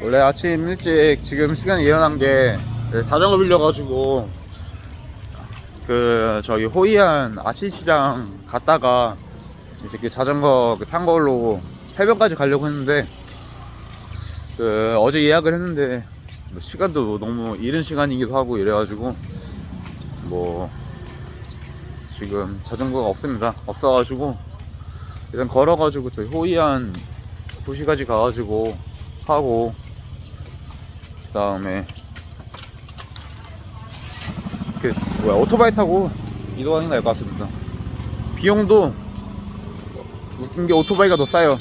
원래 아침 일찍 지금 시간에 일어난 게 자전거 빌려가지고 그 저기 호이안 아치시장 갔다가 이제 그 자전거 그 탄 걸로 해변까지 가려고 했는데 그 어제 예약을 했는데 뭐 시간도 너무 이른 시간이기도 하고 이래가지고 뭐 지금 자전거가 없습니다. 없어가지고 일단 걸어가지고 저희 호이안 도시까지 가가지고 하고 그 다음에 그 뭐야 오토바이 타고 이동하는 게 나을 것 같습니다. 비용도 웃긴 게 오토바이가 더 싸요.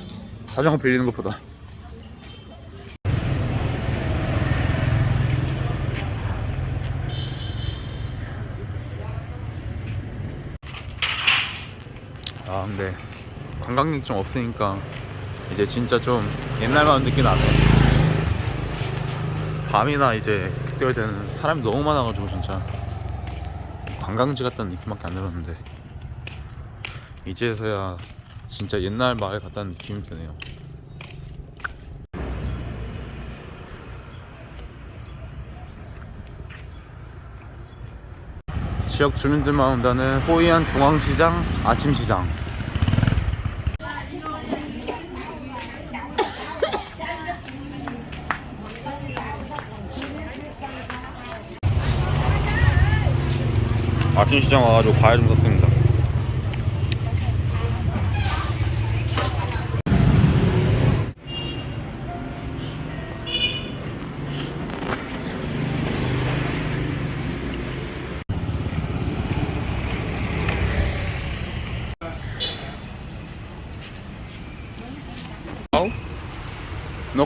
자전거 빌리는 것보다. 아 근데 관광객 좀 없으니까 이제 진짜 좀 옛날만 느낌 나네 밤이나 이제 그때 때는 사람이 너무 많아가지고 진짜. 관광지 같다는 느낌밖에 안 들었는데. 이제서야 진짜 옛날 마을 같다는 느낌이 드네요. 지역 주민들만 온다는 호이안 중앙시장 아침시장 아침 시장 와가지고 과일 좀 샀습니다.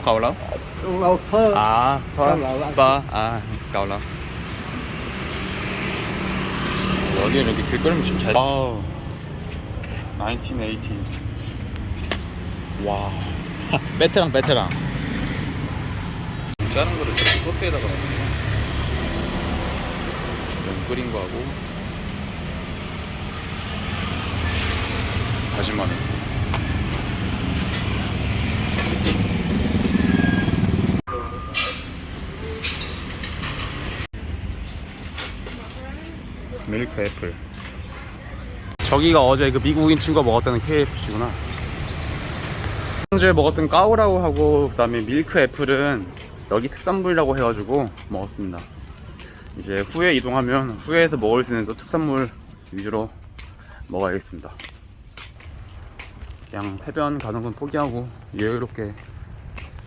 Cầu lắm Lâu thơ À Cao lẩu ăn. 바, 아 까올라 여기 이렇게 길거리면 좀 잘. 와우. 1980. 와. 베테랑 베테랑. 자른 거를 저렇게 소스에다가 넣는 이런 끓인 거 하고 다진 마늘. 애플. 저기가 어제 그 미국인 친구가 먹었다는 KFC구나. 어제 먹었던 까우라우 하고 그 다음에 밀크 애플은 여기 특산물이라고 해가지고 먹었습니다. 이제 후에 이동하면 후에서 먹을 수 있는 또 특산물 위주로 먹어야겠습니다. 그냥 해변 가는 건 포기하고 여유롭게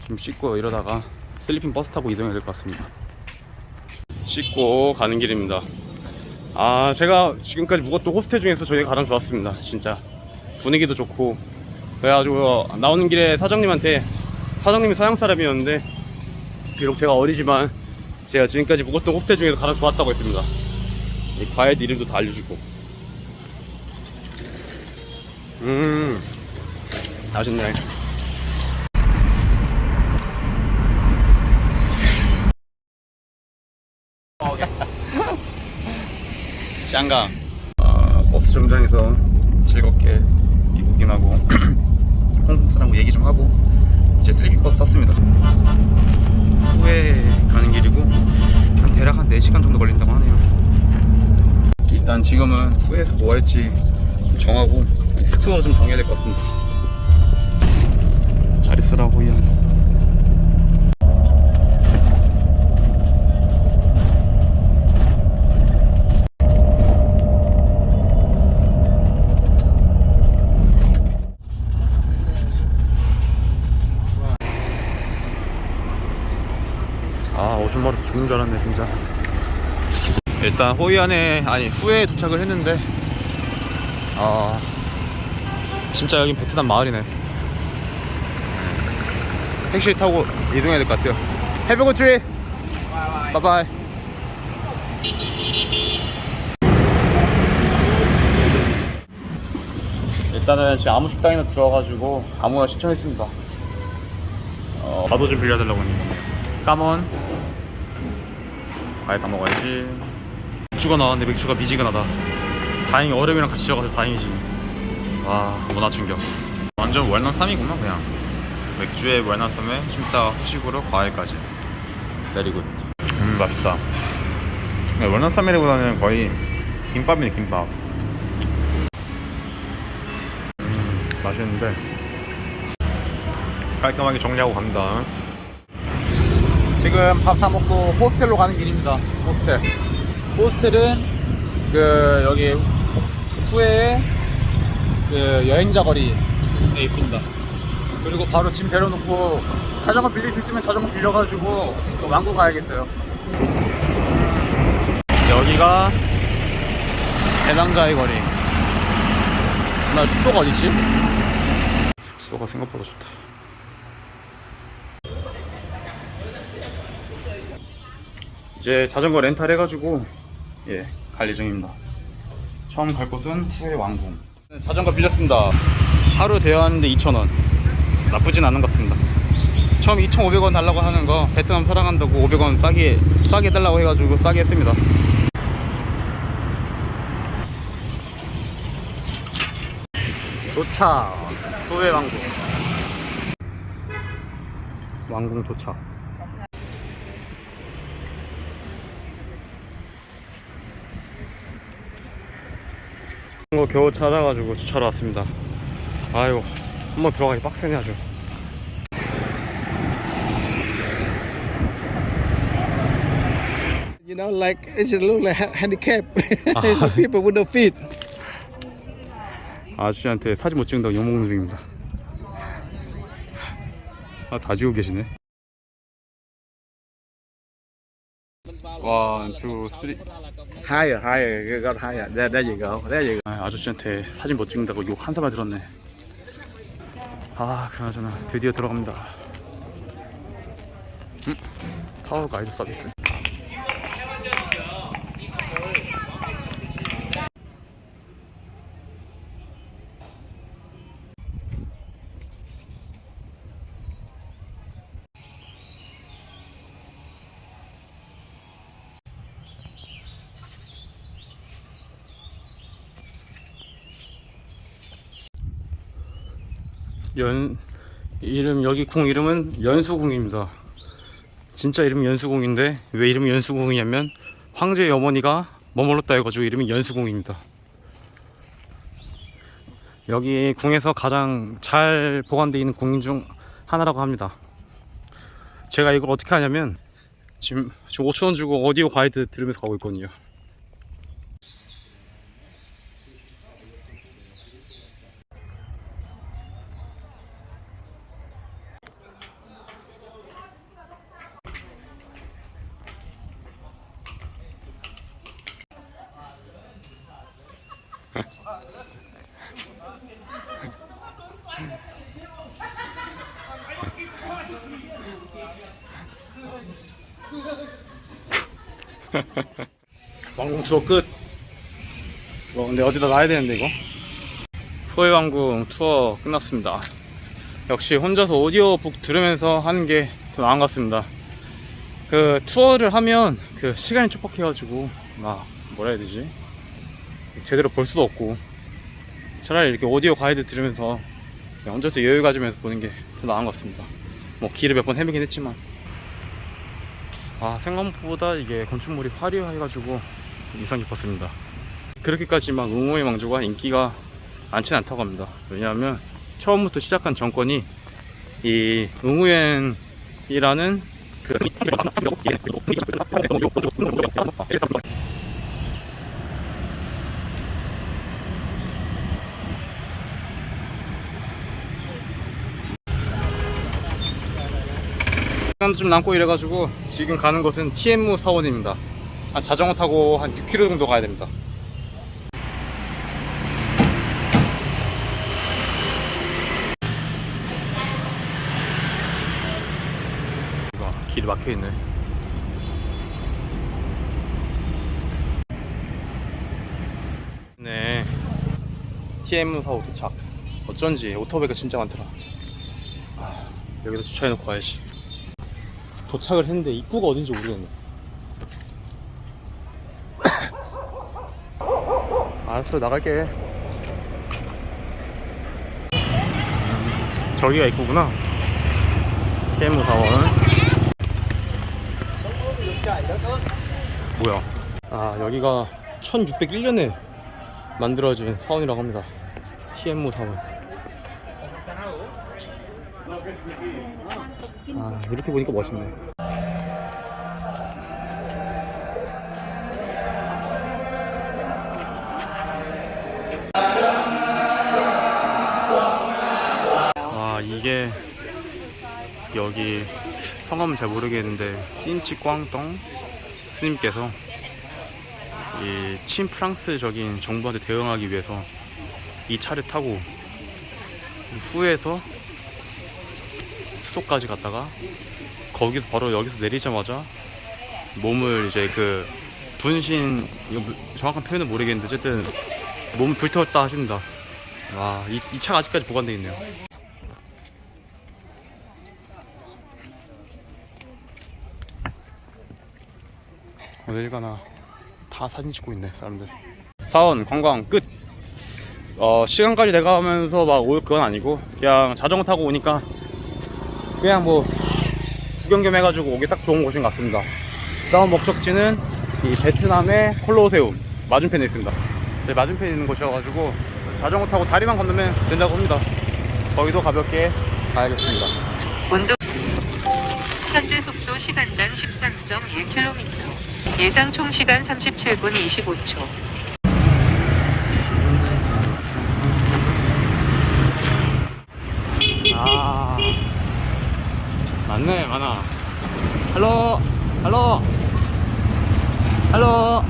좀 씻고 이러다가 슬리핑 버스 타고 이동해야 될 것 같습니다. 씻고 가는 길입니다. 아 제가 지금까지 묵었던 호스텔 중에서 저희가 가장 좋았습니다 진짜. 분위기도 좋고. 그래가지고 나오는 길에 사장님한테 사장님이 서양 사람이었는데 비록 제가 어리지만 제가 지금까지 묵었던 호스텔 중에서 가장 좋았다고 했습니다. 이 과일 이름도 다 알려주고. 음 맛있네 샹강 아, 버스 정류장에서 즐겁게 미국인하고 홍콩 사람하고 얘기 좀 하고 이제 슬리핑 버스 탔습니다. 후에 가는 길이고 한 대략 한 4시간 정도 걸린다고 하네요. 일단 지금은 후에서 뭐 할지 좀 정하고 스토어 좀 정해야 될 것 같습니다. 잘 있으라고 이한 아 오줌 마려서 죽는 줄 알았네 진짜. 일단 호이안에 아니 후에 도착을 했는데 아 진짜 여긴 베트남 마을이네. 네. 택시 타고 이동해야 될 것 같아요. Have a good trip. Bye bye 일단은 지금 아무 식당이나 들어가가지고 아무나 신청했습니다. 어, 밥도 좀 빌려달라고 했는데. 까먼 과일 다 먹어야지. 맥주가 나왔는데 맥주가 미지근하다. 다행히 얼음이랑 같이 져가서 다행이지. 와 문화 충격. 완전 월남 3이구나 그냥. 맥주에 좀 이따 후식으로 과일까지. 내리고 음 맛있다. 월나섬이라보다는 거의 김밥이네 김밥. 음 맛있는데. 깔끔하게 정리하고 갑니다 지금 밥 다 먹고 호스텔로 가는 길입니다 호스텔 호스텔은 그 여기 후에 그 여행자 거리에 있습니다. 그리고 바로 짐 내려놓고 자전거 빌릴 수 있으면 자전거 빌려가지고 또 왕구 가야겠어요. 여기가 대남자의 거리. 나 숙소가 어디지? 숙소가 생각보다 좋다. 이제 자전거 렌탈 해가지고 예 갈 예정입니다. 처음 갈 곳은 후회 왕궁. 자전거 빌렸습니다. 하루 대여하는데 2,000원. 나쁘진 않은 것 같습니다. 처음 2,500원 달라고 하는 거 베트남 사랑한다고 500원 싸게 싸게 달라고 해가지고 싸게 했습니다. 도착. 후회 왕궁. 왕궁 도착. 거 겨우 찾아가지고 주차로 왔습니다. 아이고 한번 들어가기 빡세네 아주. You know, like it's a little like ha- handicap. People with no feet. 아저씨한테 사진 못 찍는다고 욕먹는 중입니다. 아, 다 지고 계시네. 원, 투, 쓰리. Higher, higher. You got higher. There, there you go. There you go. 아, 아저씨한테 사진 못 찍는다고 욕 한 사발 들었네. 아, 그나저나 드디어 들어갑니다. 음? 타워 가이드 서비스. 연 이름 여기 궁 이름은 연수궁입니다. 진짜 이름이 연수궁인데 왜 이름이 연수궁이냐면 황제의 어머니가 머물렀다 해가지고 이름이 연수궁입니다. 여기 궁에서 가장 잘 보관되어 있는 궁중 하나라고 합니다. 제가 이걸 어떻게 하냐면 지금 지금 5천 원 주고 오디오 가이드 들으면서 가고 있거든요. 왕궁 투어 끝. 어, 근데 어디다 놔야 되는데 이거? 후회 왕궁 투어 끝났습니다. 역시 혼자서 오디오북 들으면서 하는 게 더 나은 것 같습니다. 그 투어를 하면 그 시간이 촉박해가지고 막 뭐라 해야 되지? 제대로 볼 수도 없고 차라리 이렇게 오디오 가이드 들으면서 혼자서 여유 가지면서 보는 게 더 나은 것 같습니다. 뭐 길을 몇 번 헤매긴 했지만 아 생각보다 이게 건축물이 화려해가지고 인상 깊었습니다. 그렇게까지 막 응호의 왕조가 인기가 많지는 않다고 합니다. 왜냐하면 처음부터 시작한 정권이 이 응우엔이라는 그 시간도 좀 남고 이래가지고 지금 가는 곳은 TMU 사원입니다. 한 자전거 타고 한 6km 정도 가야 됩니다. 길이 막혀 있네. 네. TMU 사원 도착. 어쩐지 오토바이가 진짜 많더라. 아, 여기서 주차해놓고 가야지. 도착을 했는데 입구가 어딘지 모르겠네. 알았어 나갈게. 음, 저기가 입구구나. TM 사원. 뭐야? 아 여기가 1601년에 만들어진 사원이라고 합니다. TM 사원. 아 이렇게 보니까 멋있네. 아 이게 여기 성함은 잘 모르겠는데 띵치 꽝똥 스님께서 이 친프랑스적인 정부한테 대응하기 위해서 이 차를 타고 후에서 수도까지 갔다가 거기서 바로 여기서 내리자마자 몸을 이제 그 분신 이거 뭐- 정확한 표현은 모르겠는데 어쨌든 몸을 불태웠다 하십니다. 와, 이, 이 차가 아직까지 보관되어 있네요. 어딜 가나 다 사진 찍고 있네 사람들. 사원 관광 끝. 어 시간까지 내가 하면서 막 올 그건 아니고 그냥 자전거 타고 오니까 그냥 뭐 구경 겸 해가지고 오기 딱 좋은 곳인 것 같습니다. 다음 목적지는 이 베트남의 콜로세움 맞은편에 있습니다. 네, 맞은편에 있는 곳이어가지고 자전거 타고 다리만 건너면 된다고 합니다. 거기도 가볍게 가야겠습니다. 온도 현재 속도 시간당 13.1km 예상 총 시간 37분 25초 아 맞네 많아 할로 할로 할로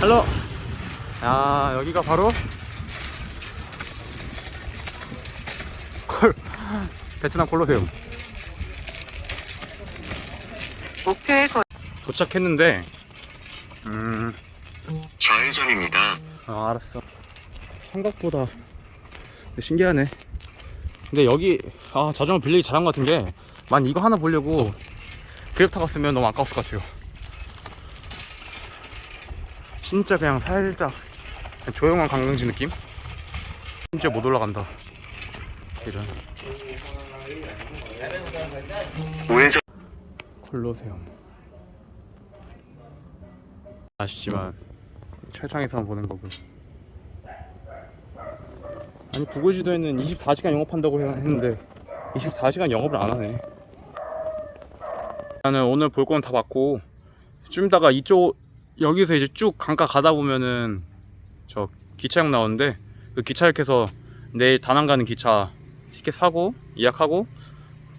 할로 야 여기가 바로 콜 베트남 콜로세움 목표에 거 도착했는데 음 좌회전입니다. 아, 알았어. 생각보다 신기하네. 근데 여기 아 자전거 빌리기 잘한 것 같은 게 만 이거 하나 보려고 그랩 타갔으면 너무 아까웠을 것 같아요. 진짜 그냥 살짝 조용한 관광지 느낌? 진짜 못 올라간다. 이런 우회전 콜로세움. 아시지만 최상에서 만 보는 거고. 아니 구글 지도에는 24시간 영업한다고 해- 했는데 24시간 영업을 안 하네. 나는 오늘 볼 건 다 봤고 좀 이따가 이쪽 여기서 이제 쭉 강가 가다 보면은 저 기차역 나오는데 그 기차역에서 내일 다낭 가는 기차 티켓 사고 예약하고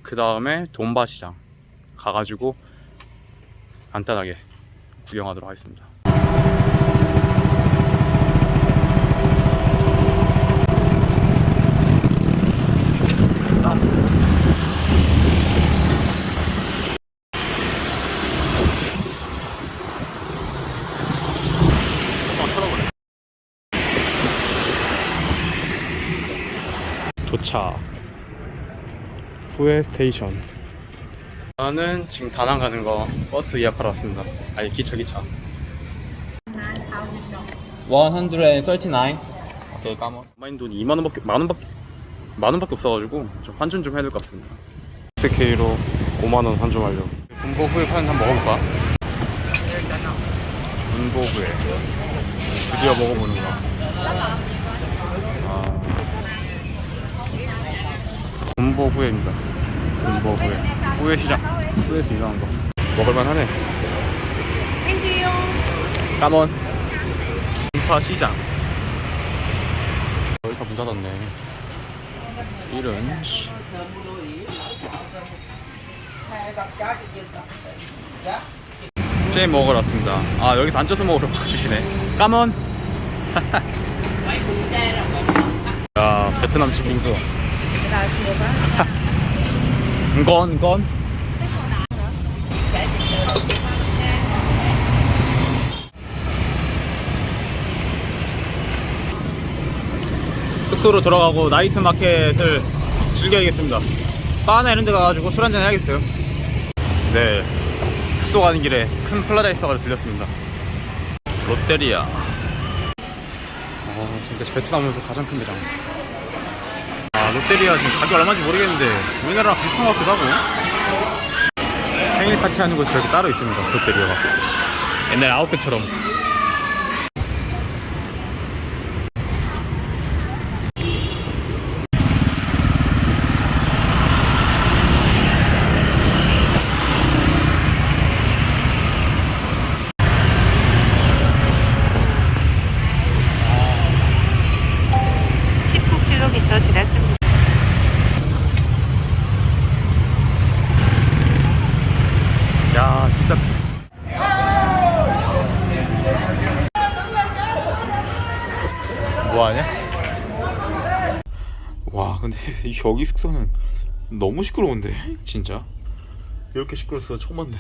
그 다음에 돈바 시장 가가지고 간단하게 구경하도록 하겠습니다. 도착. 후에 스테이션. 저는 지금 다낭 가는 거 버스 예약하러 왔습니다. 아니 기차 기차. 139 오케이 까먹 마인 돈이 2만 원밖에 만 원밖에 만 원밖에 없어가지고 좀 환전 좀 해야 될 것 같습니다. SK로 5만 원 환전하려고. 군보 후에 파는 한번 먹어볼까? 군보 후에. 드디어 먹어보는구나 아 군보 후에입니다. 군보 후에 후에 시장 후에서 유명한 거. 먹을만 하네. 까몬 인파 시장. 여기 다문 닫았네. 이런 씨. 쟤 먹으러 왔습니다. 아 여기서 앉아서 먹으러 주시네. 까몬 야 베트남식 빙수 ngon 숙소로 들어가고 나이트 마켓을 즐겨야겠습니다. 바나 이런 데 가가지고 술 한잔 해야겠어요. 네. 숙소 가는 길에 큰 플라다이스가 들렸습니다. 롯데리아. 어, 진짜 베트남 오면서 가장 큰 매장. 롯데리아 지금 가격 얼마인지 모르겠는데 우리나라랑 비슷한 것 같기도 하고. 생일 파티 하는 곳이 저렇게 따로 있습니다 롯데리아가. 옛날 아웃백처럼 십구 킬로미터 지났습니다. 야 진짜 뭐하냐? 와 근데 여기 숙소는 너무 시끄러운데 진짜. 이렇게 시끄러웠어 처음 봤는데